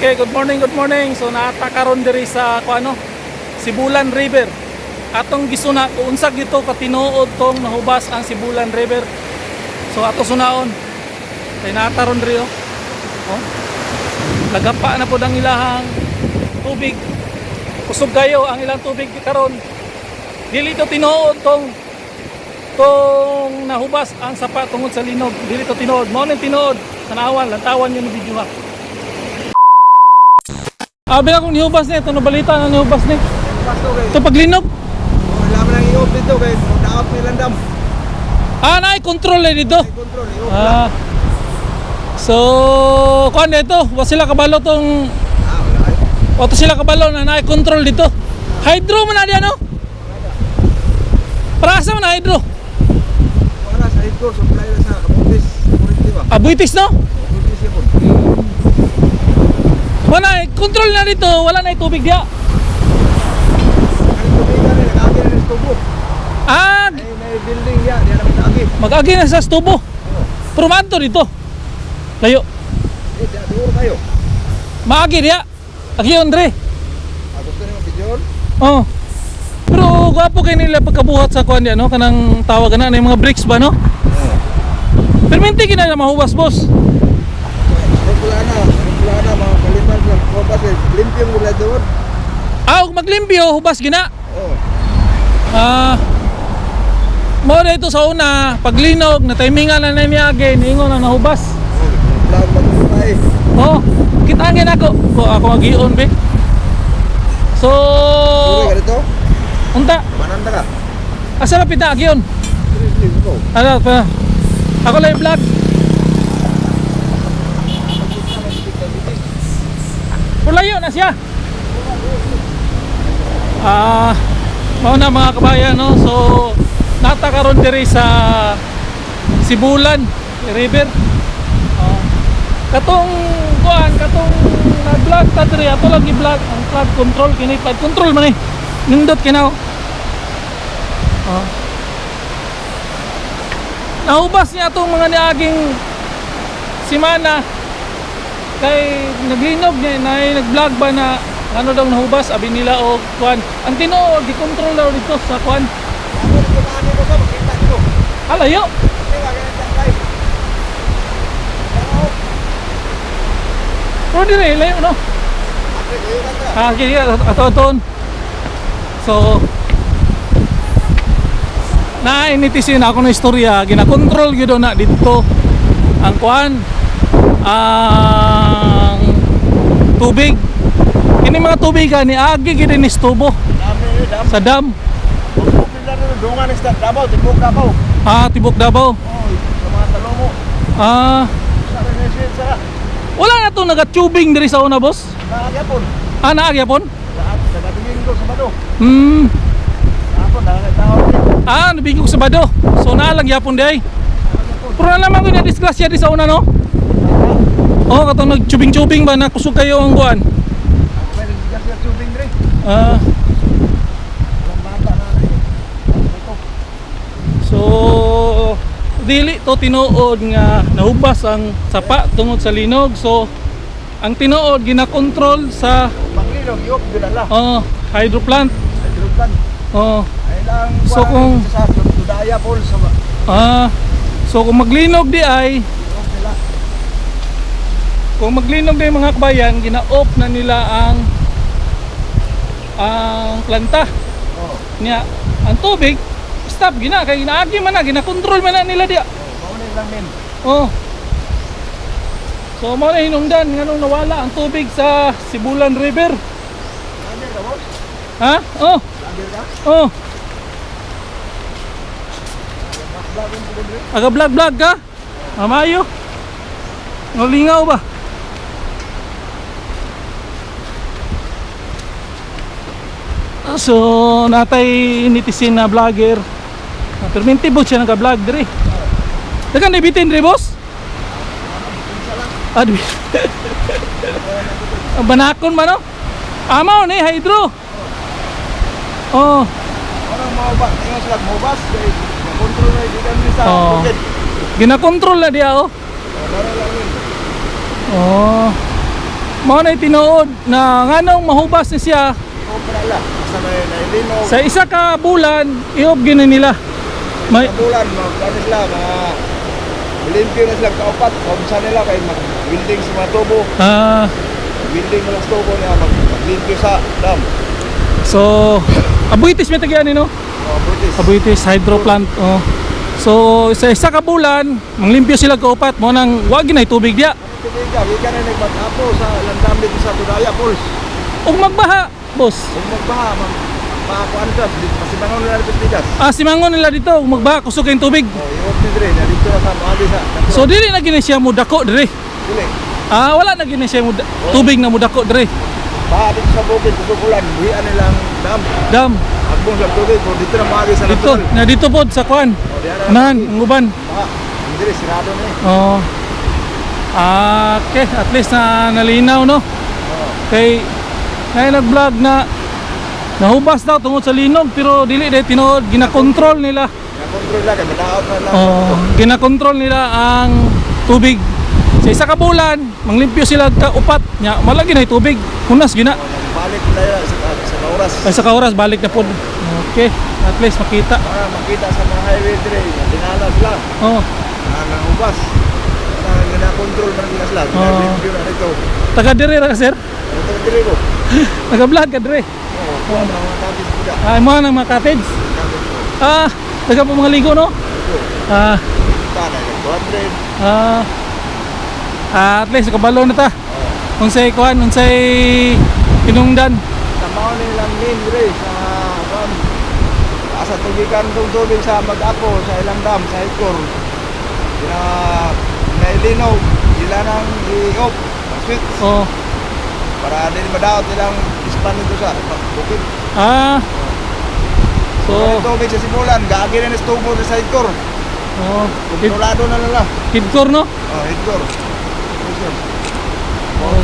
Okay, good morning, good morning. So naatakaron diri sa ko ano, Sibulan River. Atong gisuna unsa gito ka tinuod tong nahubas ang Sibulan River. So ato sunaon. Kay naataron diri oh. oh. Lagapa na pod ang ilahang tubig. Kusog kayo ang ilang tubig karon. Dili to tinuod tong tong nahubas ang sapa tungod sa linog. Dili to tinuod. Mao nang tinuod. Tanawan, lantawan yun ang video ha. Ah, Abi na kung nihubas ni, ito na balita na nihubas ni. Ito paglinog. Oh, laban ang i-off dito kay daot ni Landam. Ah, na control eh dito. Control, ah. So, kuan dito, wa sila kabalo tong Ah, wala. Oto sila kabalo na na control dito. Hydro man na di ano? Prasa man na hydro. Wala sa hydro supply sa Abuitis. Abuitis no? Abuitis wala, eh, control na dito, wala na eh, tubig diya. Ah, may, building ya, diya na agi. Mag-agi na sa tubo. Pero manto dito. Layo. Eh, diya, duor kayo. Maagi diya. Agi Andre. Ah, gusto niyo mag-video? Oh. Pero gwapo kay nila pagkabuhat sa kuan no? Kanang tawagan na, na mga bricks ba, no? Oo. Permente kina mahuwas, boss. kasi limpyo nila doon. Ah, ug maglimpyo hubas gina. Oo. Ah. Mo dito sa una, paglinog na timingan na nami again, ingon na nahubas. Oh, kita angin ako. Ko ako magiun be. So Unta? Mananda ka? Asa na pita, Gion? Ano pa? Ako lang yung. Pulayo na siya. Ah, uh, mao na mga kabayan no. So natakaron diri sa Sibulan River. Uh, katong kuan katong nag-vlog ta diri ato lang gi-vlog ang flood control kini flood control man eh. Nindot kinaw. Ah. Oh. Nahubas niya itong mga niaging simana kay naglinaw niya na nag-vlog ba na ano daw nahubas? Abi nila oh, o kuan ang tinuod gikontrol daw dito sa kuan alayo pero dire eh, layo no? Ah kini aton so na initisin ako ng istorya. Ginakontrol gyud na dito ang kuan ah uh, tubig. Kini mga tubig gani agi gid ni tubo eh, sa dam. Sa Davao tibok Davao ah tibok Davao oh sa mga talomo ah. Wala na to nagatubing diri sa una boss? Naagyapon. Ah naagyapon? Sa domingo sabado. Hmm. Apon, ah nabigyo ko sabado. So na lang yapon day pero na lamang ko na disgrasya di sa una no? Oh, katong nag-tubing-tubing ba? Nakusog kayo ang buwan? Nag-tubing rin. Ah. So, dili to tinuod nga nahubas ang sapa tungod sa linog. So, ang tinuod ginakontrol sa panglinog yok dilala. Oh, hydroplant. Hydroplant. Oh. Ay so kung sa Dudaya Falls Ah. So kung maglinog di ay kung maglinom din mga kabayan gina-off na nila ang ang planta oh. niya ang tubig stop gina kay ginaagi man na gina-control man na nila dia oh, lang din oh so mo na hinungdan nganong nawala ang tubig sa Sibulan River Ha? Oh. Oh. Aga vlog vlog ka? Amayo. Nalingaw ba? So, natay nitisin na vlogger. Perminti bo siya nagka-vlog diri. Dagan bitin diri boss. Ah, Adu. Ah, banakon man no? Ah, Amaw ni hydro. Oh. Orang mau ba, ingat sila mau bas, kontrol na di kami sa oh. Ginakontrol na dia oh. Oh. oh. Mao na tinuod na nganong mahubas ni siya. Oh, pala. Basta may nailinog. sa isa ka bulan iog gini nila. May Sa bulan, mga ano sila, mga limpyo na sila kaupat. Kumsa nila kay mag-building sa mga tubo. ah Building mo lang sa tubo niya, mag-limpyo sa dam. so abuitis may tagyan no? Mga British. Abuitis hydro plant. Oh. So sa isa ka bulan manglimpyo sila kaupat mo nang wa ginay tubig diya. Tubig ka, hindi ka na nagmatapo sa landam dito sa Tudaya Falls. Ug magbaha, boss. Kung magbaha, mag makakuan ka, masimangon nila dito bigas. Ah, simangon nila dito, magbaha kusog kayong tubig. Oh, iwag ni Dre, na dito na sa mga sa. So dili na gini siya mudako dire. Dili. Ah, wala na gini siya muda- tubig na mudako dire. Baha dito sa bukid, kusukulan, buhian nilang dam. Dam Agbong sa tubig, kung dito na mga sa dito, natural. na dito pod sa kuan. Oh, diyan na. Nan, ang uban. Baha. Hindi, sirado na eh. Oh. Ah, okay, at least na nalinaw no. Kay na nag-vlog na nahubas daw tungod sa linog pero dili dai tinuod ginakontrol nila. Na-control lang, madaot na lang. Oh, ginakontrol nila ang tubig. Sa isa ka bulan, manglimpyo sila ka upat nya malagi na tubig. Hunas gina. Balik na sa, sa. Ay sa ka oras balik na pod. Okay, at least makita. Para makita sa mga highway na dinala sila. Oh, Na nangubas. Na gina-control man nila sila. Oh. Gina-review na dito. taga dire ra sir. Ang dili ko. Naga-vlog ka dire. Oo, kuha na mga tapis sila. Ay mo nang mga cottage. Ah, taga po mga ligo no. Ah, Sana, 200. ah, ah, at least kabalo na ta. Unsay kuan, unsay pinungdan. Tamaw nilang main Dre sa kuan. Asa tubigan tong tubig sa mag-apo sa ilang dam sa Hikor. Gina nailinaw sila nang i-off switch Oh, para din madaot nilang ispan nito sa bukid. ah. So, So, tubig sa simulan, gaagi na sa tubo sa Hikor. oh, Kontrolado na nila. kidkor no. Oh, Hikor. Oh.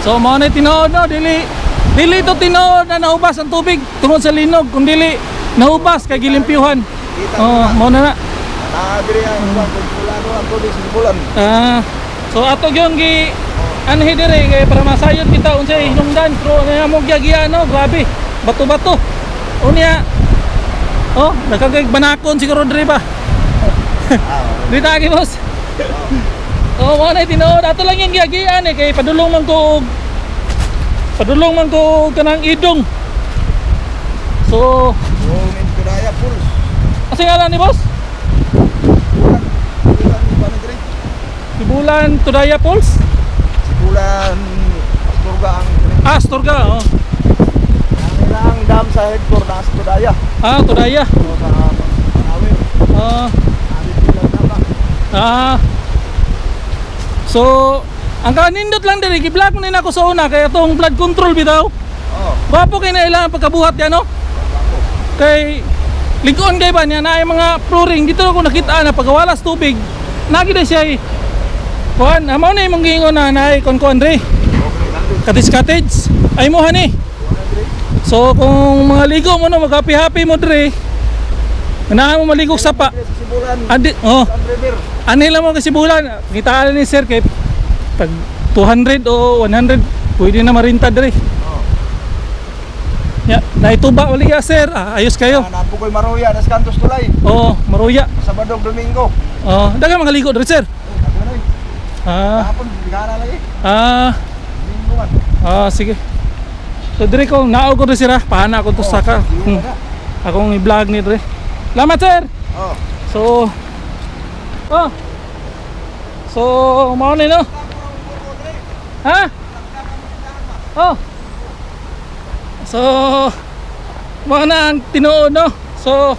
So mao na tinuod no, dili dili to tinuod na naubas ang tubig tungod sa linog kung dili naubas kay gilimpyuhan. Oh, mo na na. na. Naagri ang kuan kontrolado ang tubig sa simulan. Ah, so ato gyud gi anhi dire kay para masayod kita unsay hinungdan pero na mo giya no, grabe. Bato-bato. Unya. Oh, nakagay banakon siguro dire ba. Ah, Di tagi boss. Oh, mo na tinuod ato lang yung giyagian eh kay padulong man ko padulong man ko kanang idong. So, yung Intiraya Pools. asa ngalan ni boss? Sibulan Tudaya Falls? Sibulan Asturga ang Ah, Astorga, oh. ang ilang dam sa headcore na Astudaya. Ah, Tudaya. So sa Panawin. Ah, ah. So, ang kanindot lang diri gi-vlog mo na ako sa una kay atong blood control bitaw. Oh, Wapo kay na ilang pagkabuhat yan, no? Kay lingkon kay ba niya na ay mga flooring dito ako nakita na pagkawalas tubig. Nagi na siya eh. Kuan, amo na imong giingon na na ay kon kon dre. nandun. Cottage. Ay mo hani. So kung mga ligo mo no mag-happy-happy mo dre. Ganahan mo maligog sa pa. Adi, oh, ano lang mo kasi bulan. Kitaan ni sir kay tag 200 o 100 pwede na marinta dre. Ya, naituba uli ya sir. Ah, ayos kayo. Ah, Napukoy Maruya, das Cantos Tulay. Oh, maruya. Sabadong Domingo. Oh, dagan mga ligo dre sir. Oh. Ah, Kahapon, bigana lagi. ah, Domingo man. ah, sige. So dire ko naog ko dre sir ah. Paana ako to sa ka. Yung Hmm. Akong i-vlog ni dre. Salamat sir. Oh. So Oh. So mao ni no. Ha? Oh. So mao na ang tinuod no. So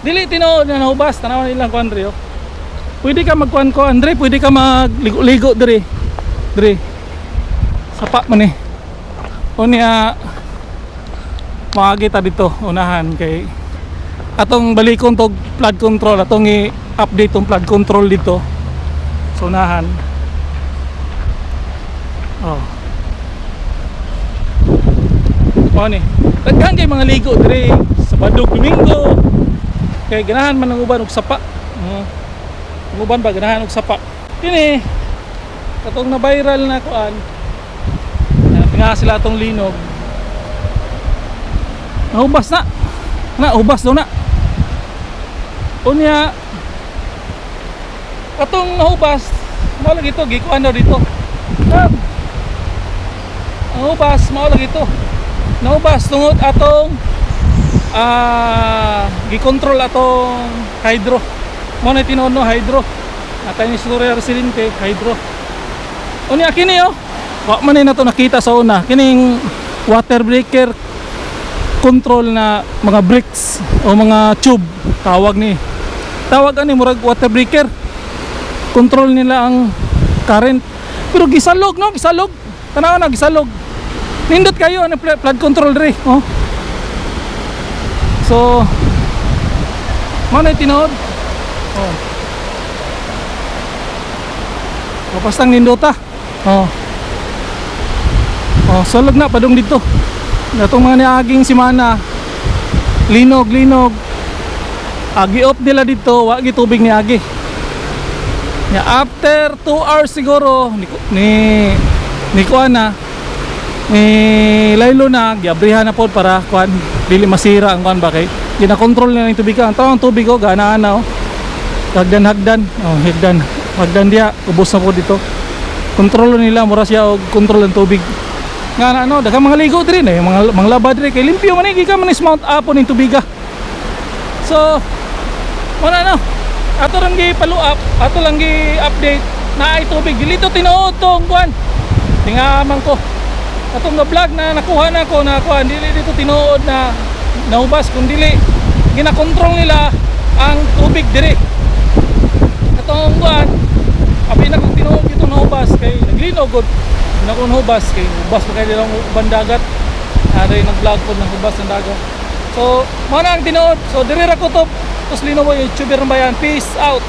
dili tinuod na nahubas tanaw nilang kuan oh. Pwede ka magkuan ko Andre, pwede ka magligo-ligo dre. Dre. Sapa man eh. Unya makakita dito unahan kay atong balikon tog flood control atong i-update tong flood control dito sa unahan oh oh ni daghan kay mga ligo dire sa Badog Domingo kay ganahan man ang uban og sapa oh. Ang uban ba? Ganahan og sapa. Kini katong na viral na kuan. Nga sila atong linog. Nahubas na. Nahubas daw na. Unya katong nahubas mao lagi to gikuan dito. Ah. nahubas mao lagi to nahubas tungod atong ah gikontrol atong hydro mo na tinuod no? Hydro. Atay ni Surya Residente hydro. Unya kini oh. Wa man na nakita sa una. Kining water breaker control na mga bricks o mga tube tawag ni. Tawag ani murag water breaker. Control nila ang current. Pero gisalog no? Gisalog. Tanaw na gisalog. Nindot kayo ano flood control dre oh. So mo na tinuod oh Kapastang nindota. Oh. Oh, sulog na padung dito. Datong mga niaging simana. Linog, linog. Agi off nila dito, wa gi tubig ni agi. Ya after 2 hours siguro ni ni ni kuan na ni laylo na giabrihan na pod para kuan dili masira ang kuan ba kay gina-control nila yung tubig ang tawang tubig oh ganaan na oh hagdan hagdan oh hagdan. Hagdan dia ubos na po dito. Kontrolo nila mura siya og kontrol ng tubig. Nga na ano daghang mga ligo diri eh. Mga mga laba diri. Kay limpyo man eh, gikan man is mount apo ning tubiga. So wala no ato lang gi follow up. Ato lang gi update na ay tubig. Dili to tinuod tong kuan tingaman ko. Atong nga vlog na nakuha na ko na kuan dili dito tinuod na naubas kun dili ginakontrol nila ang tubig diri atong kuan abi na kung tinuod dito naubas kay naglinog gud. Na kung hubas kay hubas pa kay nilang bandagat. Ari nag-vlog po ng hubas ng dagat so mo na ang tinuod. So diri ra ko to. Tapos lino mo youtuber ng bayan. Peace out